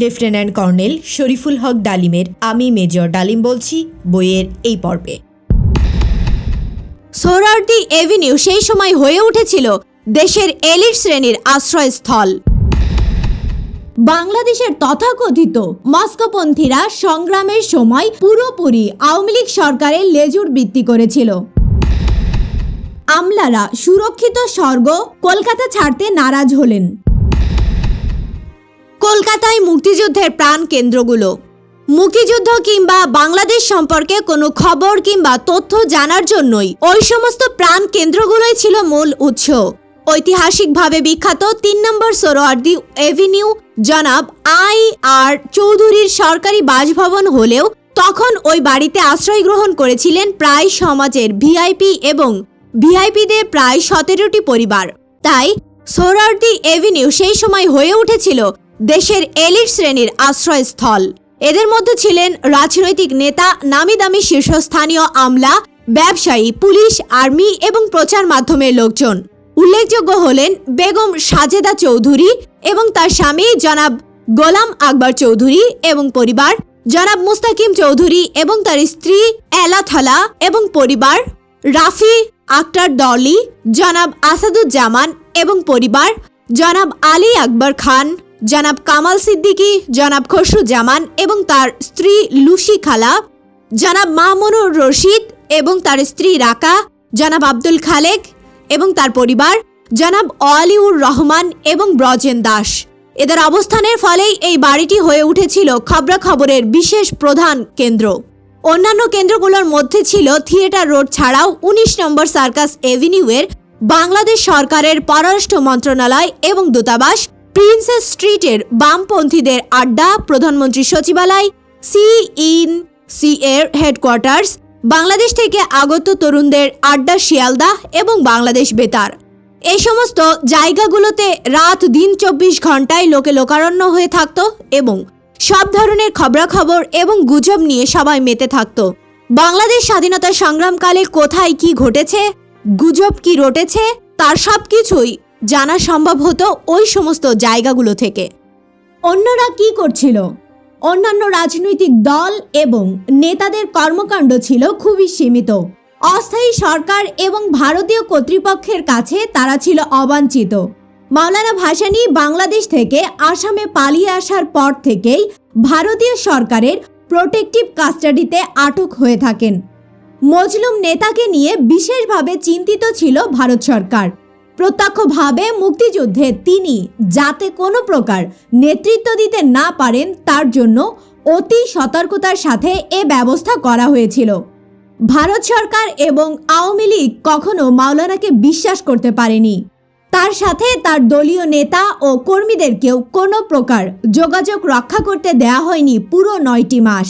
Lieutenant colonel Shariful হক ডালিমের আমি major ডালিম বলছি বইয়ের এই পর্বে। সোহরাওয়ার্দী এভিনিউ সেই সময় হয়ে উঠেছিল দেশের এলিট শ্রেণির আশ্রয়স্থল। বাংলাদেশের তথাকথিত মস্কোপন্থীরা সংগ্রামের সময় পুরোপুরি আওয়ামী লীগ সরকারের লেজুর বৃত্তি করেছিল। আমলারা সুরক্ষিত স্বর্গ কলকাতা ছাড়তে নারাজ হলেন। কলকাতায় মুক্তিযুদ্ধের প্রাণ কেন্দ্রগুলো। মুক্তিযুদ্ধ কিংবা বাংলাদেশ সম্পর্কে কোনো খবর কিংবা তথ্য জানার জন্যই ওই সমস্ত প্রাণ কেন্দ্রগুলোই ছিল মূল উৎস। ঐতিহাসিকভাবে বিখ্যাত তিন নম্বর সোরোয়ার্দি এভিনিউ জনাব আই আর চৌধুরীর সরকারি বাসভবন হলেও তখন ওই বাড়িতে আশ্রয় গ্রহণ করেছিলেন প্রায় সমাজের ভিআইপি এবং ভিআইপিদের প্রায় সতেরোটি পরিবার। তাই সোহরাওয়ার্দী এভিনিউ সেই সময় হয়ে উঠেছিল দেশের এলিট শ্রেণির আশ্রয়স্থল। এদের মধ্যে ছিলেন রাজনৈতিক নেতা নামি দামি শীর্ষস্থানীয় আমলা, ব্যবসায়ী, পুলিশ, আর্মি এবং প্রচার মাধ্যমের লোকজন। উল্লেখযোগ্য হলেন বেগম সাজেদা চৌধুরী এবং তার স্বামী জনাব গোলাম আকবর চৌধুরী এবং পরিবার জনাব মুস্তাকিম চৌধুরী এবং তার স্ত্রী এলা থালা এবং পরিবার রাফি আক্তার দলি, জনাব আসাদুজ্জামান এবং পরিবার জনাব আলী আকবর খান। জনাব কামাল সিদ্দিকী, জনাব জামান এবং তার স্ত্রী লুসি খালা, জনাব মামুনুর রশিদ এবং তার স্ত্রী রাকা, জনাব আব্দুল খালেক এবং তার পরিবার, জনাব অলিউর রহমান এবং ব্রজেন দাস। এদের অবস্থানের ফলেই এই বাড়িটি হয়ে উঠেছিল খবরাখবরের বিশেষ প্রধান কেন্দ্র। অন্যান্য কেন্দ্রগুলোর মধ্যে ছিল থিয়েটার রোড ছাড়াও ১৯ নম্বর সার্কাস এভিনিউয়ের বাংলাদেশ সরকারের পররাষ্ট্র মন্ত্রণালয় এবং দূতাবাস প্রিন্সেস স্ট্রিটের বামপন্থীদের আড্ডা প্রধানমন্ত্রী সচিবালয় সি ইন সি এর হেডকোয়ার্টার্স, বাংলাদেশ থেকে আগত তরুণদের আড্ডা শিয়ালদা এবং বাংলাদেশ বেতার। এই সমস্ত জায়গাগুলোতে রাত দিন চব্বিশ ঘন্টায় লোকে লোকারণ্য হয়ে থাকত এবং সব ধরনের খবরাখবর এবং গুজব নিয়ে সবাই মেতে থাকত। বাংলাদেশ স্বাধীনতা সংগ্রামকালে কোথায় কি ঘটেছে, গুজব কি রটেছে, তার সব কিছুই জানা সম্ভব হতো ওই সমস্ত জায়গাগুলো থেকে। অন্যরা কি করছিল? অন্যান্য রাজনৈতিক দল এবং নেতাদের কর্মকাণ্ড ছিল খুবই সীমিত। অস্থায়ী সরকার এবং ভারতীয় কর্তৃপক্ষের কাছে তারা ছিল অবাঞ্ছিত। মাওলানা ভাসানী বাংলাদেশ থেকে আসামে পালিয়ে আসার পর থেকেই ভারতীয় সরকারের প্রোটেক্টিভ কাস্টাডিতে আটক হয়ে থাকেন। মজলুম নেতাকে নিয়ে বিশেষভাবে চিন্তিত ছিল ভারত সরকার। প্রত্যক্ষভাবে মুক্তিযুদ্ধে তিনি যাতে কোনো প্রকার নেতৃত্ব দিতে না পারেন, তার জন্য অতি সতর্কতার সাথে এ ব্যবস্থা করা হয়েছিল। ভারত সরকার এবং আওয়ামী লীগ কখনো মাওলানাকে বিশ্বাস করতে পারেনি। তার সাথে তার দলীয় নেতা ও কর্মীদেরকেও কোনো প্রকার যোগাযোগ রক্ষা করতে দেয়া হয়নি পুরো নয়টি মাস।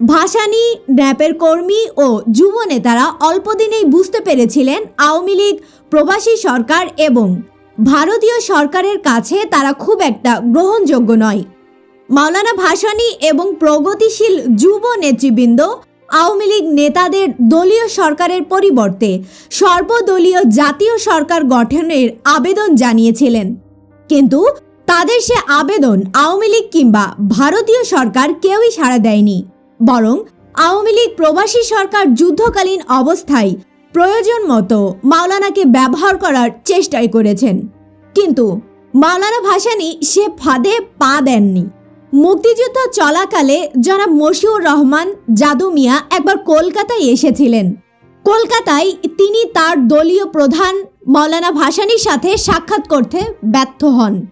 ভাসানী, র্যাপের কর্মী ও যুব নেতারা অল্পদিনেই বুঝতে পেরেছিলেন আওয়ামী লীগ, প্রবাসী সরকার এবং ভারতীয় সরকারের কাছে তারা খুব একটা গ্রহণযোগ্য নয়। মাওলানা ভাসানী এবং প্রগতিশীল যুব নেতৃবৃন্দ, আওয়ামী লীগ নেতাদের দলীয় সরকারের পরিবর্তে সর্বদলীয় জাতীয় সরকার গঠনের আবেদন জানিয়েছিলেন। কিন্তু তাদের সে আবেদন আওয়ামী লীগ কিংবা ভারতীয় সরকার কেউই সাড়া দেয়নি। বরং আওয়ামী লীগ প্রবাসী সরকার যুদ্ধকালীন অবস্থায় প্রয়োজন মতো মাওলানাকে ব্যবহার করার চেষ্টাই করেছেন। কিন্তু মাওলানা ভাসানী সে ফাঁদে পা দেননি। মুক্তিযুদ্ধ চলাকালে জনাব মশিউর রহমান, জাদু মিয়া একবার কলকাতায় এসেছিলেন। কলকাতায় তিনি তার দলীয় প্রধান মৌলানা ভাসানীর সাথে সাক্ষাৎ করতে ব্যর্থ হন।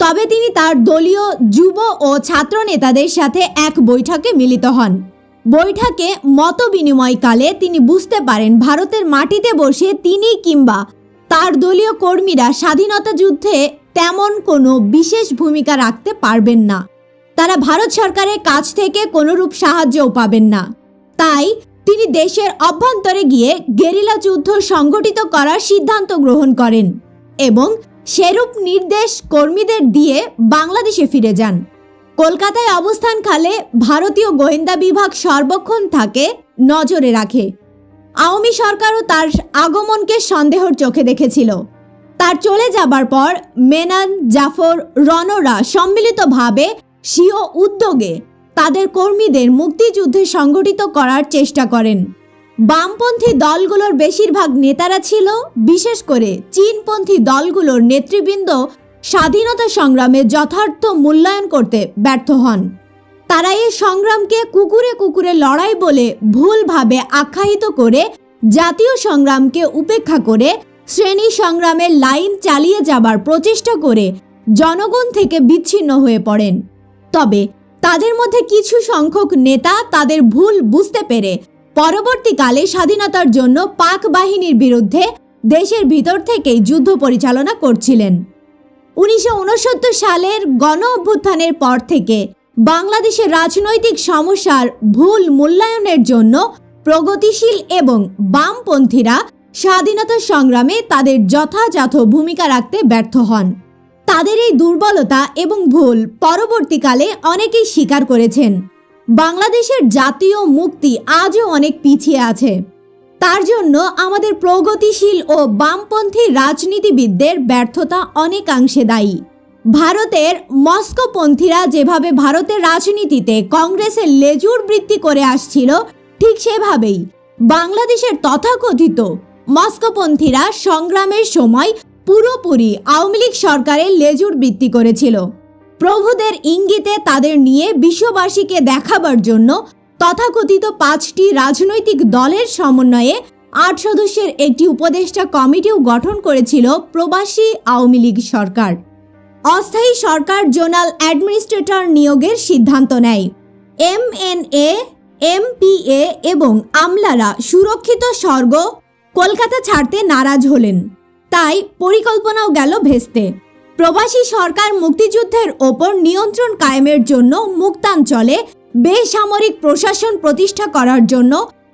তবে তিনি তার দলীয় যুব ও ছাত্র নেতাদের সাথে এক বৈঠকে মিলিত হন। বৈঠকে মত বিনিময়কালে তিনি বুঝতে পারেন ভারতের মাটিতে বসে তিনি কিংবা তার দলীয় কর্মীরা স্বাধীনতা যুদ্ধে তেমন কোনো বিশেষ ভূমিকা রাখতে পারবেন না। তারা ভারত সরকারের কাছ থেকে কোনোরূপ সাহায্যও পাবেন না। তাই তিনি দেশের অভ্যন্তরে গিয়ে গেরিলা যুদ্ধ সংগঠিত করার সিদ্ধান্ত গ্রহণ করেন এবং সেরূপ নির্দেশ কর্মীদের দিয়ে বাংলাদেশে ফিরে যান। কলকাতায় অবস্থানকালে ভারতীয় গোয়েন্দা বিভাগ সর্বক্ষণ থাকে নজরে রাখে। আওয়ামী সরকারও তার আগমনকে সন্দেহর চোখে দেখেছিল। তার চলে যাবার পর মেনান, জাফর রনরা সম্মিলিতভাবে স্বীয় উদ্যোগে তাদের কর্মীদের মুক্তিযুদ্ধে সংগঠিত করার চেষ্টা করেন। বামপন্থী দলগুলোর বেশিরভাগ নেতারা ছিল, বিশেষ করে চীনপন্থী দলগুলোর নেতৃবৃন্দ স্বাধীনতা সংগ্রামে যথার্থ মূল্যায়ন করতে ব্যর্থ হন। তারা এই সংগ্রামকে কুকুরে কুকুরে লড়াই বলে ভুলভাবে আখ্যায়িত করে জাতীয় সংগ্রামকে উপেক্ষা করে শ্রেণি সংগ্রামের লাইন চালিয়ে যাবার প্রচেষ্টা করে জনগণ থেকে বিচ্ছিন্ন হয়ে পড়েন। তবে তাদের মধ্যে কিছু সংখ্যক নেতা তাদের ভুল বুঝতে পেরে পরবর্তীকালে স্বাধীনতার জন্য পাক বাহিনীর বিরুদ্ধে দেশের ভিতর থেকেই যুদ্ধ পরিচালনা করছিলেন। উনিশশো উনসত্তর সালের গণ অভ্যুত্থানের পর থেকে বাংলাদেশের রাজনৈতিক সমস্যার ভুল মূল্যায়নের জন্য প্রগতিশীল এবং বামপন্থীরা স্বাধীনতা সংগ্রামে তাদের যথাযথ ভূমিকা রাখতে ব্যর্থ হন। তাদের এই দুর্বলতা এবং ভুল পরবর্তীকালে অনেকেই স্বীকার করেছেন। বাংলাদেশের জাতীয় মুক্তি আজও অনেক পিছিয়ে আছে। তার জন্য আমাদের প্রগতিশীল ও বামপন্থী রাজনীতিবিদদের ব্যর্থতা অনেকাংশে দায়ী। ভারতের মস্কোপন্থীরা যেভাবে ভারতের রাজনীতিতে কংগ্রেসের লেজুর বৃত্তি করে আসছিল, ঠিক সেভাবেই বাংলাদেশের তথাকথিত মস্কোপন্থীরা সংগ্রামের সময় পুরোপুরি আওয়ামী লীগ সরকারের লেজুর বৃত্তি করেছিল। প্রভুদের ইঙ্গিতে তাদের নিয়ে বিশ্ববাসীকে দেখাবার জন্য তথাকথিত পাঁচটি রাজনৈতিক দলের সমন্বয়ে আট সদস্যের একটি উপদেষ্টা কমিটিও গঠন করেছিল প্রবাসী আওয়ামী লীগ সরকার। অস্থায়ী সরকার জোনাল অ্যাডমিনিস্ট্রেটর নিয়োগের সিদ্ধান্ত নেয়। এম এন এ এমপিএ এবং আমলারা সুরক্ষিত স্বর্গ, কলকাতা ছাড়তে নারাজ হলেন। তাই পরিকল্পনাও গেল ভেস্তে। প্রবাসী সরকার মুক্তিযুদ্ধের ওপর নিয়ন্ত্রণ কায়েমের জন্য মুক্তাঞ্চলে বেসামরিক প্রশাসন প্রতিষ্ঠা করার জন্য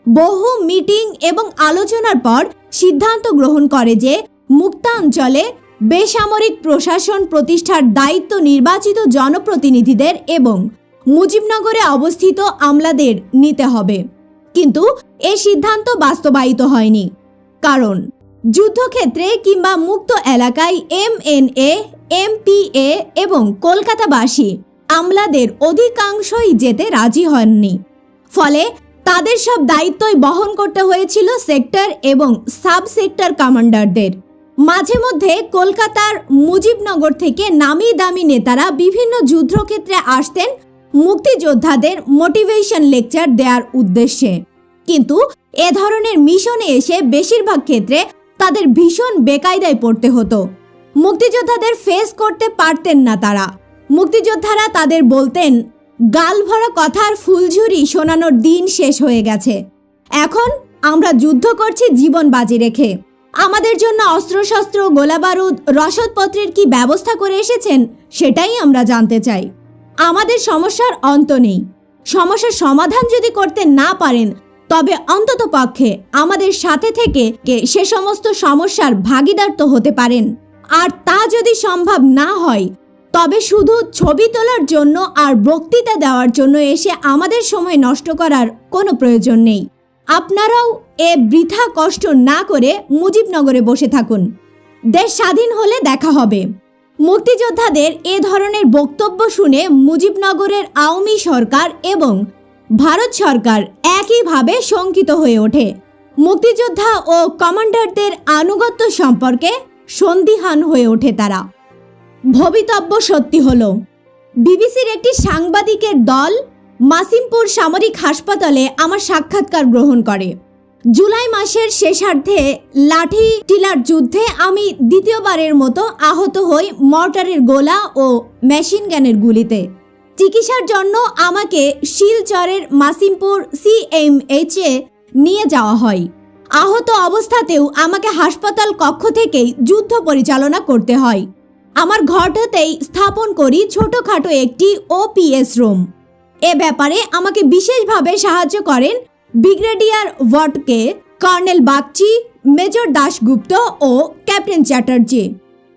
বহু মিটিং এবং আলোচনার পর সিদ্ধান্ত গ্রহণ করে যে মুক্তাঞ্চলে বেসামরিক প্রশাসন প্রতিষ্ঠার দায়িত্ব নির্বাচিত জনপ্রতিনিধিদের এবং মুজিবনগরে অবস্থিত আমলাদের নিতে হবে। কিন্তু এ সিদ্ধান্ত বাস্তবায়িত হয়নি। কারণ যুদ্ধক্ষেত্রে কিংবা মুক্ত এলাকায় এম এন এ এমপিএ এবং কলকাতাবাসী আমলাদের অধিকাংশই যেতে রাজি হননি। ফলে তাদের সব দায়িত্বই বহন করতে হয়েছিল সেক্টর এবং সাব সেক্টর কমান্ডারদের। মাঝে মধ্যে কলকাতার মুজিবনগর থেকে নামি দামি নেতারা বিভিন্ন যুদ্ধক্ষেত্রে আসতেন মুক্তিযোদ্ধাদের মোটিভেশন লেকচার দেওয়ার উদ্দেশ্যে। কিন্তু এ ধরনের মিশনে এসে বেশিরভাগ ক্ষেত্রে তাদের ভীষণ বেকায়দায় পড়তে হতো। মুক্তিযোদ্ধাদের ফেস করতে পারতেন না তারা। মুক্তিযোদ্ধারা তাদের বলতেন, গাল ভরা কথার ফুলঝুরি শোনানোর দিন শেষ হয়ে গেছে। এখন আমরা যুদ্ধ করছি জীবন বাজি রেখে। আমাদের জন্য অস্ত্রশস্ত্র, গোলাবারুদ, রসদপত্রের কি ব্যবস্থা করে এসেছেন, সেটাই আমরা জানতে চাই। আমাদের সমস্যার অন্ত নেই। সমস্যার সমাধান যদি করতে না পারেন তবে অন্তত পক্ষে আমাদের সাথে থেকে সে সমস্ত সমস্যার ভাগিদার তো হতে পারেন। আর তা যদি সম্ভব না হয়, তবে শুধু ছবি তোলার জন্য আর বক্তৃতা দেওয়ার জন্য এসে আমাদের সময় নষ্ট করার কোনো প্রয়োজন নেই। আপনারাও এ বৃথা কষ্ট না করে মুজিবনগরে বসে থাকুন। দেশ স্বাধীন হলে দেখা হবে। মুক্তিযোদ্ধাদের এ ধরনের বক্তব্য শুনে মুজিবনগরের আওয়ামী সরকার এবং ভারত সরকার একইভাবে শঙ্কিত হয়ে ওঠে। মুক্তিযোদ্ধা ও কমান্ডারদের আনুগত্য সম্পর্কে সন্দিহান হয়ে ওঠে তারা। ভবিতব্য সত্যি হলো, বিবিসির একটি সাংবাদিকের দল মাসিমপুর সামরিক হাসপাতালে আমার সাক্ষাৎকার গ্রহণ করে। জুলাই মাসের শেষার্ধে লাঠি টিলার যুদ্ধে আমি দ্বিতীয়বারের মতো আহত হই মর্টারের গোলা ও মেশিন গানের গুলিতে। চিকিৎসার জন্য আমাকে শিলচরের মাসিমপুর সিএমএইচ নিয়ে যাওয়া হয়। আহত অবস্থাতেও আমাকে হাসপাতাল কক্ষ থেকেই যুদ্ধ পরিচালনা করতে হয়। আমার ঘরটাতেই স্থাপন করি ছোটখাটো একটি ওপিএস রুম। এ ব্যাপারে আমাকে বিশেষভাবে সাহায্য করেন ব্রিগেডিয়ার ওয়াটকে, কর্নেল বাগচি, মেজর দাশগুপ্ত ও ক্যাপ্টেন চ্যাটার্জি।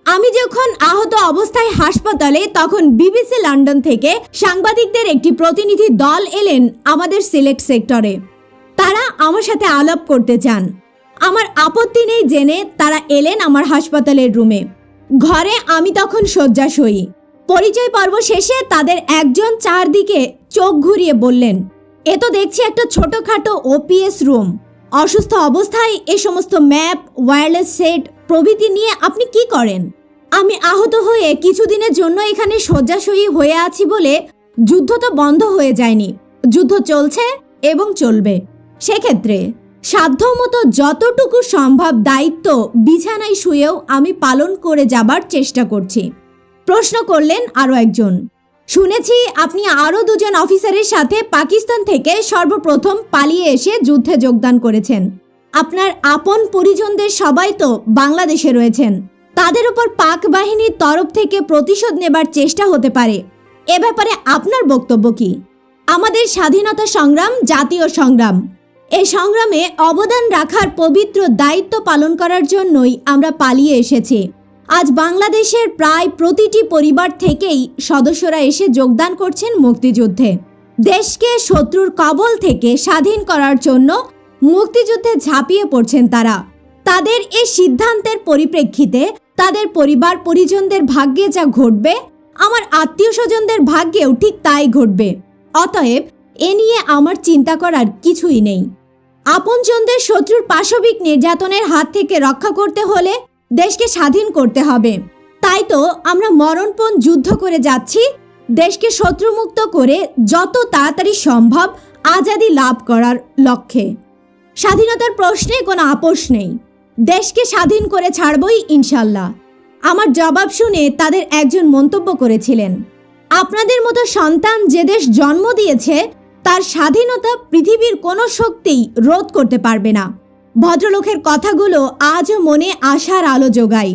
আমি যখন আহত অবস্থায় হাসপাতালে, তখন বিবিসি লন্ডন থেকে সাংবাদিকদের একটি প্রতিনিধি দল এলেন আমাদের সিলেক্ট সেক্টরে। তারা আমার সাথে আলাপ করতে চান। আমার আপত্তি নেই জেনে তারা এলেন আমার হাসপাতালের রুমে। ঘরে আমি তখন শয্যাশয়ী। পরিচয় পর্ব শেষে তাদের একজন চারদিকে চোখ ঘুরিয়ে বললেন, এ তো দেখছি একটা ছোটখাটো ওপিএস রুম অসুস্থ অবস্থায় এ সমস্ত ম্যাপ ওয়্যারলেস সেট প্রভৃতি নিয়ে আপনি কি করেন? আমি আহত হয়ে কিছুদিনের জন্য এখানে শয্যাশয়ী হয়ে আছি বলে যুদ্ধ তো বন্ধ হয়ে যায়নি। যুদ্ধ চলছে এবং চলবে। সেক্ষেত্রে সাধ্যমতো যতটুকু সম্ভব দায়িত্ব বিছানায় শুয়েও আমি পালন করে যাবার চেষ্টা করছি। প্রশ্ন করলেন আরও একজন। শুনেছি আপনি আরও দুজন অফিসারের সাথে পাকিস্তান থেকে সর্বপ্রথম পালিয়ে এসে যুদ্ধে যোগদান করেছেন। আপনার আপন পরিজনদের সবাই তো বাংলাদেশে রয়েছেন। তাদের উপর পাক বাহিনীর তরফ থেকে প্রতিশোধ নেবার চেষ্টা হতে পারে। এ ব্যাপারে আপনার বক্তব্য কি? আমাদের স্বাধীনতা সংগ্রাম, জাতীয় সংগ্রাম। এই সংগ্রামে অবদান রাখার পবিত্র দায়িত্ব পালন করার জন্যই আমরা পালিয়ে এসেছি। আজ বাংলাদেশের প্রায় প্রতিটি পরিবার থেকেই সদস্যরা এসে যোগদান করছেন মুক্তিযুদ্ধে। দেশকে শত্রুর কবল থেকে স্বাধীন করার জন্য মুক্তিযুদ্ধে ঝাঁপিয়ে পড়ছেন তারা। তাদের এই সিদ্ধান্তের পরিপ্রেক্ষিতে তাদের পরিবার পরিজনদের ভাগ্যে যা ঘটবে, আমার আত্মীয় স্বজনদের ভাগ্যেও ঠিক তাই ঘটবে। অতএব, এ নিয়ে আমার চিন্তা করার কিছুই নেই। আপনজনদের শত্রুর পাশবিক নির্যাতনের হাত থেকে রক্ষা করতে হলে দেশকে স্বাধীন করতে হবে। তাই তো আমরা মরণপণ যুদ্ধ করে যাচ্ছি, দেশকে শত্রুমুক্ত করে যত তাড়াতাড়ি সম্ভব আজাদি লাভ করার লক্ষ্যে। স্বাধীনতার প্রশ্নে কোনো আপোষ নেই। দেশকে স্বাধীন করে ছাড়বই ইনশাল্লাহ। আমার জবাব শুনে তাদের একজন মন্তব্য করেছিলেন, আপনাদের মতো সন্তান যে দেশ জন্ম দিয়েছে, তার স্বাধীনতা পৃথিবীর কোনো শক্তিই রোধ করতে পারবে না। ভদ্রলোকের কথাগুলো আজও মনে আশার আলো যোগায়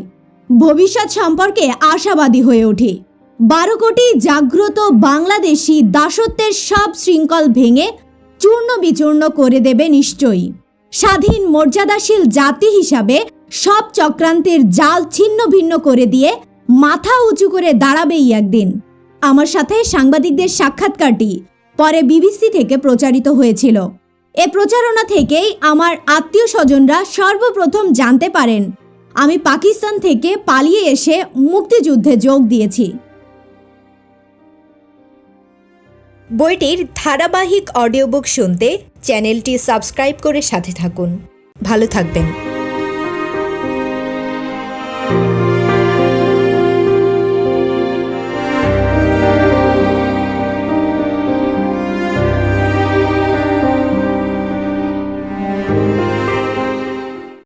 ভবিষ্যৎ সম্পর্কে আশাবাদী হয়ে উঠি। বারো কোটি জাগ্রত বাংলাদেশি দাসত্বের সব শৃঙ্খল ভেঙে চূর্ণ বিচূর্ণ করে দেবে নিশ্চয়ই। স্বাধীন মর্যাদাশীল জাতি হিসাবে সব চক্রান্তের জাল ছিন্ন ভিন্ন করে দিয়ে মাথা উঁচু করে দাঁড়াবেই একদিন। আমার সাথে সাংবাদিকদের সাক্ষাৎকারটি পরে বিবিসি থেকে প্রচারিত হয়েছিল। এ প্রচারণা থেকেই আমার আত্মীয় স্বজনরা সর্বপ্রথম জানতে পারেন, আমি পাকিস্তান থেকে পালিয়ে এসে মুক্তিযুদ্ধে যোগ দিয়েছি। বইটির ধারাবাহিক অডিও বুক শুনতে চ্যানেলটি সাবস্ক্রাইব করে সাথে থাকুন। ভালো থাকবেন।